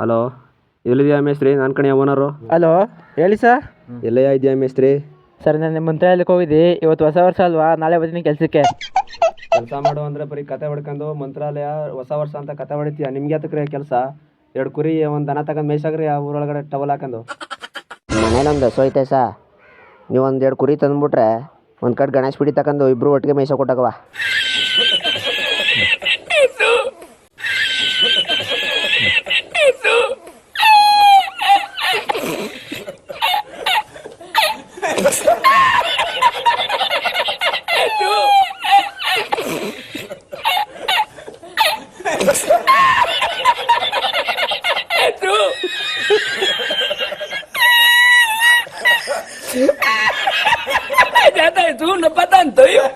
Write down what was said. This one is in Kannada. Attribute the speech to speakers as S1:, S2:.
S1: ಹಲೋ ಎಲ್ಲಿದೆಯಾ ಮೇಸ್ತ್ರಿ? ನಾನು ಕಣೆ ಓನರು
S2: ಹಲೋ ಹೇಳಿ ಸರ್
S1: ಎಲ್ಲೇ ಇದೆಯಾ ಮೇಸ್ತ್ರಿ?
S2: ಸರ್ ನಾನು ನಿಮ್ಮ ಮಂತ್ರಾಲಯಕ್ಕೆ ಹೋಗಿದ್ದೆ. ಇವತ್ತು ಹೊಸ ವರ್ಷ ಅಲ್ವಾ? ನಾಳೆ ಬರ್ತೀನಿ ಕೆಲಸಕ್ಕೆ.
S1: ಕೆಲಸ ಮಾಡು ಅಂದರೆ ಬರೀ ಕತೆ ಹೊಡ್ಕೊಂಡು ಮಂತ್ರಾಲಯ ಹೊಸ ವರ್ಷ ಅಂತ ಕತೆ ಹೊಡಿತೀಯ? ನಿಮ್ಗೆ ಯಾತಕ್ರಿ ಕೆಲಸ? ಎರಡು ಕುರಿ ಒಂದು ದನ ತಗೊಂಡು ಮೇಯ್ಸಾಗ್ರಿ ಆ ಊರೊಳಗಡೆ ಟವಲ್ ಹಾಕೊಂಡು.
S3: ಮನೇಲಿ ಸೋಯ್ತೆ ಸಾ. ನೀವು ಒಂದು ಎರಡು ಕುರಿ ತಂದ್ಬಿಟ್ರೆ ಒಂದು ಕಡೆ ಗಣೇಶ ಪಿಡಿ ತಗೊಂಡು ಇಬ್ರು ಒಟ್ಟಿಗೆ ಮೇಯ್ಸೋ ಕೊಟ್ಟಾಗವ
S4: Jata itu lepas tanto yuk.